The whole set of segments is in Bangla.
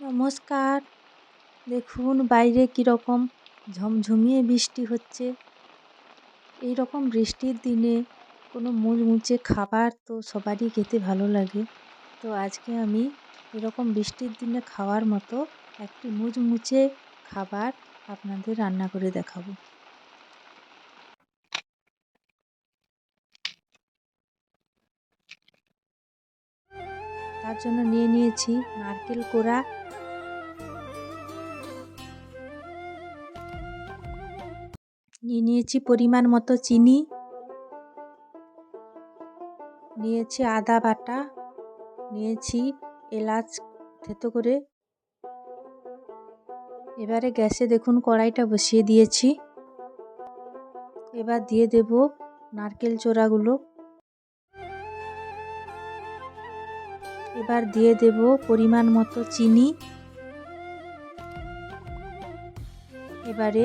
নমস্কার। দেখুন, বাইরে কীরকম ঝমঝমিয়ে বৃষ্টি হচ্ছে। এই রকম বৃষ্টির দিনে কোনো মুচমুচে খাবার তো সবারই খেতে ভালো লাগে। তো আজকে আমি এরকম বৃষ্টির দিনে খাওয়ার মতো একটি মুচমুচে খাবার আপনাদের রান্না করে দেখাবো। জন্য নিয়ে নিয়েছি, নারকেল কোড়া। নিয়ে নিয়েছি পরিমাণ মতো চিনি। নিয়েছি আদা বাটা। নিয়েছি এলাচ থেতো করে। এবারে গ্যাসে দেখুন কড়াইটা বসিয়ে দিয়েছি। এবার দিয়ে দেব নারকেল চোড়াগুলো এবার দিয়ে দেব পরিমাণ মতো চিনি। এবারে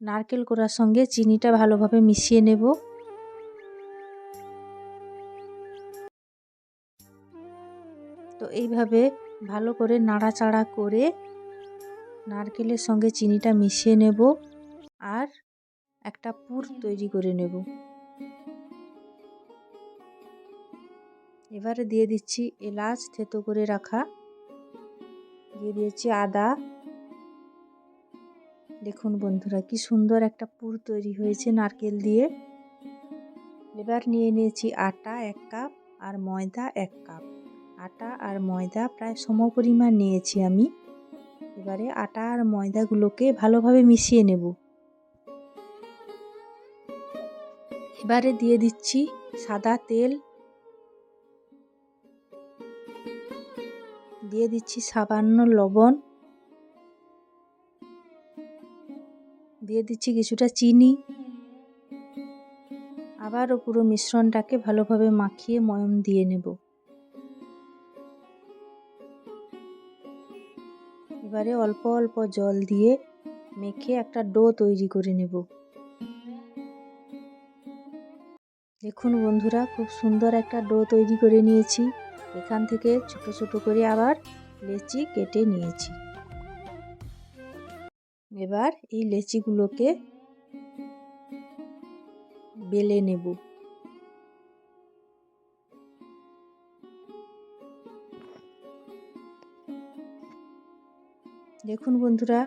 নারকেল কোড়ার সঙ্গে চিনিটা ভালোভাবে মিশিয়ে নেব। তো এইভাবে ভালো করে নাড়াচাড়া করে নারকেলের সঙ্গে চিনিটা মিশিয়ে নেব আর একটা পুর তৈরি করে নেব। এবারে দিয়ে দিচ্ছি এলাচ, থেতো করে রাখা। দিয়ে দিয়েছি আদা। দেখুন বন্ধুরা, কি সুন্দর একটা পুর তৈরি হয়েছে নারকেল দিয়ে। এবার নিয়ে নিয়েছি আটা এক কাপ আর ময়দা এক কাপ। আটা আর ময়দা প্রায় সম পরিমাণ নিয়েছি আমি। এবারে আটা আর ময়দাগুলোকে ভালোভাবে মিশিয়ে নেব। এবারে দিয়ে দিচ্ছি সাদা তেল দিয়ে দিচ্ছি সামান্য লবণ। দিয়ে দিচ্ছি কিছুটা চিনি। আবারও পুরো মিশ্রণটাকে ভালোভাবে মাখিয়ে ময়ম দিয়ে নেব। এবারে অল্প অল্প জল দিয়ে মেখে একটা ডো তৈরি করে নেব। দেখুন বন্ধুরা, খুব সুন্দর একটা ডো তৈরি করে নিয়েছি। এখান থেকে ছোট ছোট করে আবার লেচি কেটে নিয়েছি। এবার এই লেচিগুলোকে বেলে নেব। দেখুন বন্ধুরা,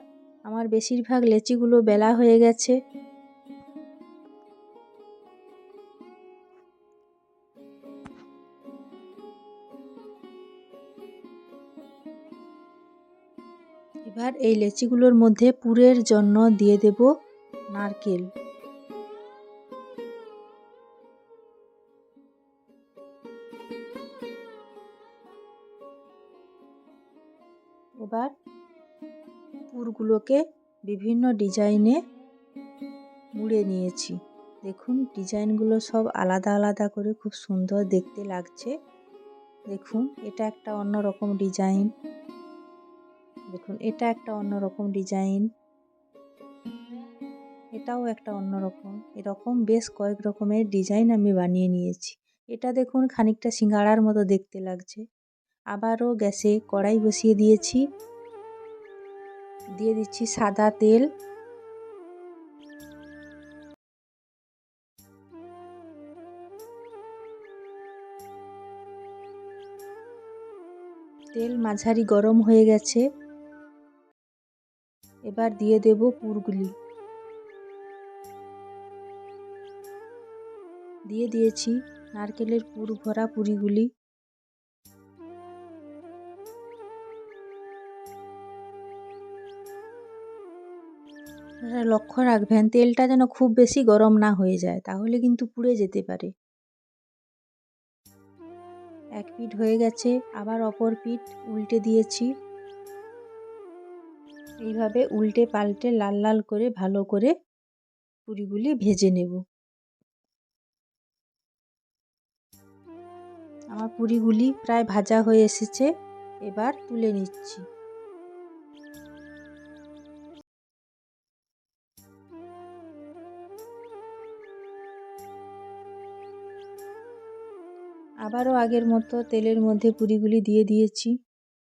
আমার বেশিরভাগ লেচিগুলো বেলা হয়ে গেছে। এবার এই লেচিগুলোর মধ্যে পুরের জন্য দিয়ে দেব নারকেল। এবার পুরগুলোকে বিভিন্ন ডিজাইনে মুড়ে নিয়েছি। দেখুন, ডিজাইনগুলো সব আলাদা আলাদা করে খুব সুন্দর দেখতে লাগছে। দেখুন, এটা একটা অন্যরকম ডিজাইন। দেখুন, এটা একটা অন্যরকম ডিজাইন। এটাও একটা অন্যরকম। এরকম বেশ কয়েক রকমের ডিজাইন আমি বানিয়ে নিয়েছি। এটা দেখুন, খানিকটা সিঙ্গাড়ার মতো দেখতে লাগছে। আবারও গ্যাসে কড়াই বসিয়ে দিয়েছি। দিয়ে দিচ্ছি সাদা তেল। তেল মাঝারি গরম হয়ে গেছে। এবার দিয়ে দেব পুরগুলি। দিয়ে দিয়েছি নারকেলের পুর ভরা পুরিগুলি। লক্ষ্য রাখবেন, তেলটা যেন খুব বেশি গরম না হয়ে যায়, তাহলে কিন্তু পুড়ে যেতে পারে। এক পিঠ হয়ে গেছে, আবার অপর পিঠ উল্টে দিয়েছি। এইভাবে উল্টে পাল্টে লাল লাল করে ভালো করে পুরিগুলি ভেজে নেব। আমার পুরিগুলি প্রায় ভাজা হয়ে এসেছে, এবার তুলে নিচ্ছি। আবারও আগের মতো তেলের মধ্যে পুরিগুলি দিয়ে দিয়েছি।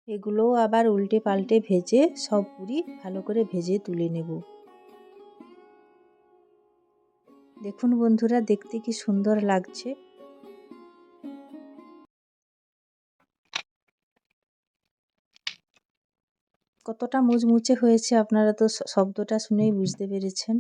এগুলোও আবার উল্টে পাল্টে ভেজে সব পুরি ভালো করে ভেজে তুলে নেব। দেখুন বন্ধুরা, দেখতে কি সুন্দর লাগছে। কতটা মুচমুচে হয়েছে আপনারা তো শব্দটা শুনেই বুঝতে পেরেছেন।